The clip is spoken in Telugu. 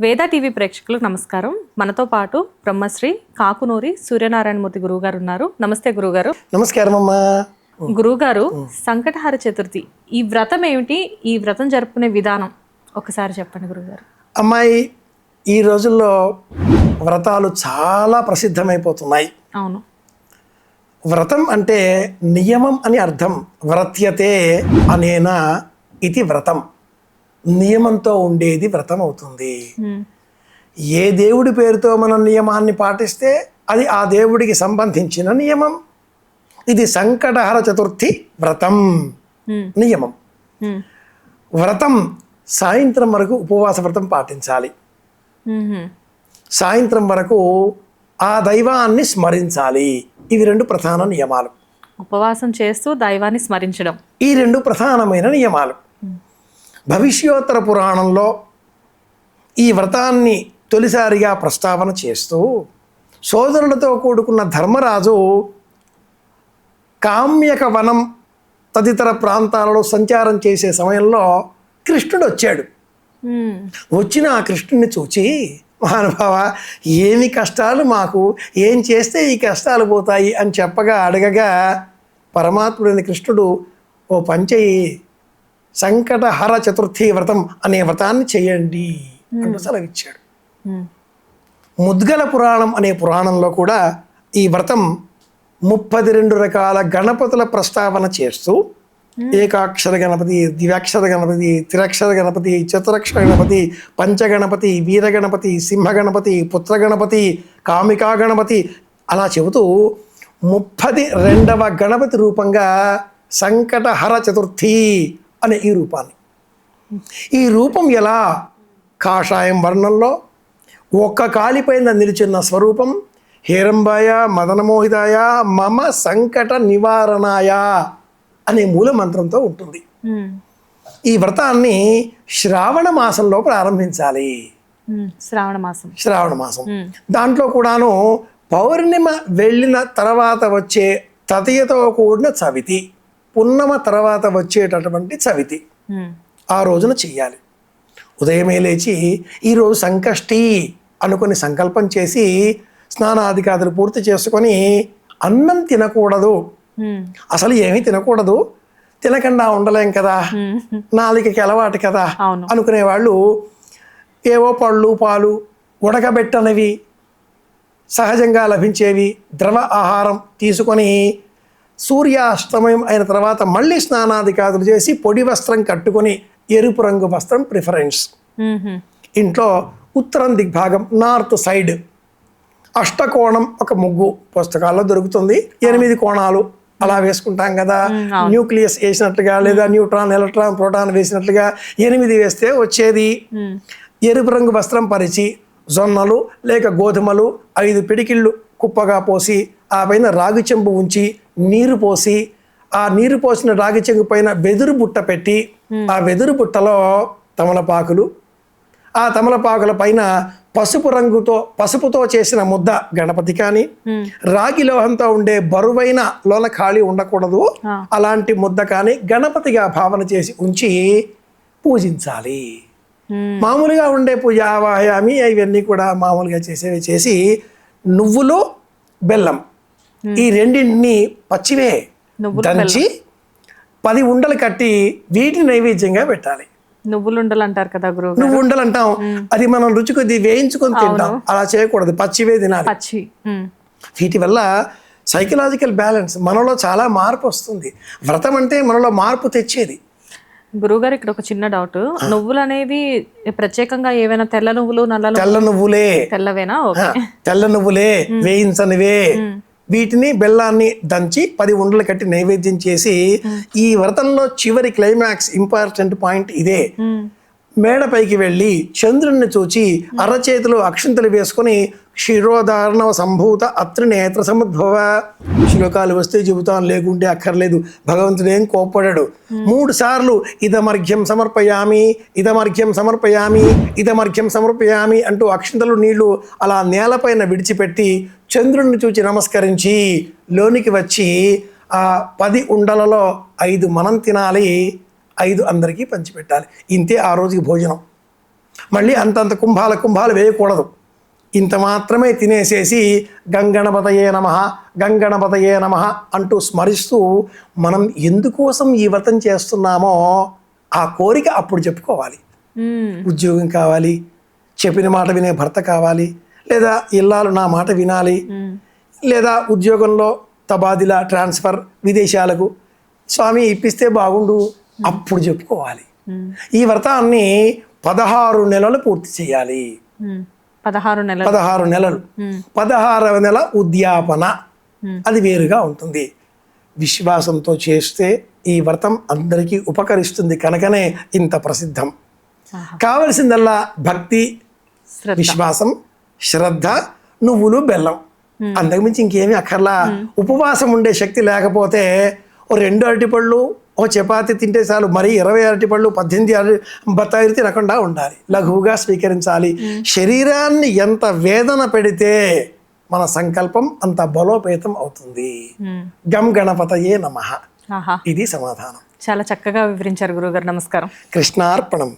వేద టీవీ ప్రేక్షకులకు నమస్కారం. మనతో పాటు బ్రహ్మశ్రీ కాకునూరి సూర్యనారాయణమూర్తి గురువు గారు ఉన్నారు. నమస్తే గురుగారు నమస్కారం అమ్మా. గురువుగారు సంకటహార చతుర్థి. ఈ వ్రతం ఏమిటి? ఈ వ్రతం జరుపుకునే విధానం ఒకసారి చెప్పండి గురుగారు అమ్మాయి ఈ రోజుల్లో వ్రతాలు చాలా ప్రసిద్ధమైపోతున్నాయి. అవును. వ్రతం అంటే నియమం అని అర్థం. వ్రత్యతే అనేనా ఇది వ్రతం. నియమంతో ఉండేది వ్రతం అవుతుంది ఏ దేవుడి పేరుతో మనం నియమాన్ని పాటిస్తే అది ఆ దేవుడికి సంబంధించిన నియమం. ఇది సంకటహర చతుర్థి వ్రతం. నియమం. వ్రతం సాయంత్రం వరకు ఉపవాస వ్రతం పాటించాలి. సాయంత్రం వరకు ఆ దైవాన్ని స్మరించాలి. ఇవి రెండు ప్రధాన నియమాలు. ఉపవాసం చేస్తూ దైవాన్ని స్మరించడం. ఈ రెండు ప్రధానమైన నియమాలు. భవిష్యోత్తర పురాణంలో ఈ వ్రతాన్ని తొలిసారిగా ప్రస్తావన చేస్తూ సోదరులతో కూడుకున్న ధర్మరాజు కామ్యక వనం తదితర ప్రాంతాలలో సంచారం చేసే సమయంలో కృష్ణుడు వచ్చాడు. వచ్చిన ఆ కృష్ణుని చూచి మహానుభావ ఏమి కష్టాలు మాకు? ఏం చేస్తే ఈ కష్టాలు పోతాయి? అని చెప్పగా అడగగా పరమాత్ముడైన కృష్ణుడు ఓ పంచయి సంకటహర చతుర్థి వ్రతం అనే వ్రతాన్ని చేయండి అంటూ సెలవిచ్చాడు. ఉమ్, ముద్గల పురాణం అనే పురాణంలో కూడా ఈ వ్రతం ముప్పది రెండు రకాల గణపతుల ప్రస్తావన చేస్తూ ఏకాక్షర గణపతి ద్వ్యాక్షర గణపతి త్రిరక్షర గణపతి చతురక్షర గణపతి పంచగణపతి వీరగణపతి సింహగణపతి పుత్రగణపతి కామికా గణపతి అలా చెబుతూ ముప్పది రెండవ గణపతి రూపంగా సంకటహర చతుర్థి అనే ఈ రూపాన్ని. ఈ రూపం ఎలా? కాషాయం వర్ణంలో ఒక్క కాలిపైన నిలిచిన స్వరూపం హేరంబాయ మదనమోహితాయ మమ సంకట నివారణాయ అనే మూల మంత్రంతో ఉంటుంది. ఈ వ్రతాన్ని శ్రావణ మాసంలో ప్రారంభించాలి. శ్రావణ మాసం. శ్రావణ మాసం. దాంట్లో కూడాను పౌర్ణిమ వెళ్ళిన తర్వాత వచ్చే తతయతో కూడిన చవితి పున్నమ తర్వాత వచ్చేటటువంటి చవితి. ఆ రోజున చెయ్యాలి. ఉదయమే లేచి ఈరోజు సంకష్టి అనుకుని సంకల్పం చేసి స్నానాధికారులు పూర్తి చేసుకొని అన్నం తినకూడదు. అసలు ఏమీ తినకూడదు. తినకుండా ఉండలేం కదా. ఉమ్. నాలుకకి అలవాటు కదా అనుకునే వాళ్ళు ఏవో పళ్ళు పాలు ఉడకబెట్టనివి సహజంగా లభించేవి ద్రవ ఆహారం తీసుకొని సూర్యాస్తమయం అయిన తర్వాత మళ్ళీ స్నానాధికారులు చేసి పొడి వస్త్రం కట్టుకొని ఎరుపు రంగు వస్త్రం ప్రిఫరెన్స్. ఇంట్లో ఉత్తరం దిగ్భాగం నార్త్ సైడ్ అష్టకోణం ఒక ముగ్గు పుస్తకాల్లో దొరుకుతుంది. ఎనిమిది కోణాలు అలా వేసుకుంటాం కదా. న్యూక్లియస్ వేసినట్లుగా లేదా న్యూట్రాన్ ఎలక్ట్రాన్ ప్రోటాన్ వేసినట్లుగా ఎనిమిది వేస్తే వచ్చేది. ఎరుపు రంగు వస్త్రం పరిచి జొన్నలు లేక గోధుమలు ఐదు పిడికిళ్ళు కుప్పగా పోసి ఆ పైన రాగి చెంబు ఉంచి నీరు పోసి ఆ నీరు పోసిన రాగి చెంగు పైన వెదురు బుట్ట పెట్టి ఆ వెదురు బుట్టలో తమలపాకులు ఆ తమలపాకుల పైన పసుపు రంగుతో పసుపుతో చేసిన ముద్ద గణపతి కానీ. రాగి లోహంతో ఉండే బరువైన లోన ఖాళీ ఉండకూడదు. అలాంటి ముద్ద కానీ గణపతిగా భావన చేసి ఉంచి పూజించాలి మామూలుగా ఉండే పూజ ఆవాహయామి ఇవన్నీ కూడా మామూలుగా చేసేవి చేసి నువ్వులు బెల్లం ఈ రెండింటిని పచ్చివే దంచి పది ఉండలు కట్టి వీటిని నైవేద్యంగా పెట్టాలి. నువ్వులుండలు అంటారు కదా గురువు గారు. నువ్వు ఉండలు అంటాం. అది మనం రుచి కొద్ది వేయించుకొని తింటాం. అలా చేయకూడదు. పచ్చివే తినాలి. పచ్చి. వీటి వల్ల సైకలాజికల్ బ్యాలెన్స్ మనలో చాలా మార్పు వస్తుంది. వ్రతం అంటే మనలో మార్పు తెచ్చేది. గురువుగారు ఇక్కడ ఒక చిన్న డౌట్ నువ్వులు అనేవి ప్రత్యేకంగా ఏవైనా తెల్ల నువ్వులు నల్ల నువ్వులు? తెల్ల నువ్వులే. తెల్లవేనా? తెల్ల నువ్వులే. వేయించనివే. వీటిని బెల్లాన్ని దంచి పది ఉండలు కట్టి నైవేద్యం చేసి ఈ వ్రతంలో చివరి క్లైమాక్స్ ఇంపార్టెంట్ పాయింట్ ఇదే. మేడపైకి వెళ్ళి చంద్రుణ్ణి చూచి అరచేతిలో అక్షింతలు వేసుకొని క్షీరోధారణ సంభూత అత్రి నేత్ర సముద్భవ శ్లోకాలు వస్తే చెబుతాను లేకుంటే అక్కర్లేదు. భగవంతుడు ఏం కోప్పడాడు. మూడు సార్లు ఇదమర్ఘ్యం సమర్పయామి ఇదమర్ఘ్యం సమర్పయామి ఇదమర్ఘ్యం సమర్పయామి అంటూ అక్షింతలు నీళ్ళు అలా నేలపైన విడిచిపెట్టి చంద్రుణ్ణి చూచి నమస్కరించి లోనికి వచ్చి ఆ పది ఉండలలో ఐదు మనం తినాలి ఐదు అందరికీ పంచిపెట్టాలి. ఇంతే ఆ రోజుకి భోజనం. మళ్ళీ అంతంత కుంభాల కుంభాలు వేయకూడదు. ఇంత మాత్రమే తినేసేసి గంగణపతయే నమ గంగణపతయే నమ అంటూ స్మరిస్తూ మనం ఎందుకోసం ఈ వ్రతం చేస్తున్నామో ఆ కోరిక అప్పుడు చెప్పుకోవాలి. ఉద్యోగం కావాలి చెప్పిన మాట వినే భర్త కావాలి లేదా ఇల్లాలు నా మాట వినాలి. లేదా ఉద్యోగంలో తబాదిలా ట్రాన్స్ఫర్ విదేశాలకు స్వామి ఇప్పిస్తే బాగుండు అప్పుడు చెప్పుకోవాలి. ఈ వ్రతాన్ని పదహారు నెలలు పూర్తి చేయాలి. పదహారు నెలలు. పదహారు నెలలు. పదహారవ నెల ఉద్యాపన. అది వేరుగా ఉంటుంది. విశ్వాసంతో చేస్తే ఈ వ్రతం అందరికీ ఉపకరిస్తుంది కనుకనే ఇంత ప్రసిద్ధం. కావలసిందల్లా భక్తి విశ్వాసం శ్రద్ధ నువ్వులు బెల్లం. అంతకుమించి ఇంకేమీ అక్కర్లా. ఉపవాసం ఉండే శక్తి లేకపోతే ఓ రెండు అరటిపళ్ళు ఓ చపాతి తింటే చాలు. మరి ఇరవై అరటిపళ్ళు పద్దెనిమిది అరటి బత్తాయిలు తినకుండా ఉండాలి. లఘువుగా స్వీకరించాలి. శరీరాన్ని ఎంత వేదన పెడితే మన సంకల్పం అంత బలోపేతం అవుతుంది. మ్మ్. గం గణపతయే నమ. ఇది సమాధానం. చాలా చక్కగా వివరించారు గురుగారు నమస్కారం. కృష్ణార్పణం.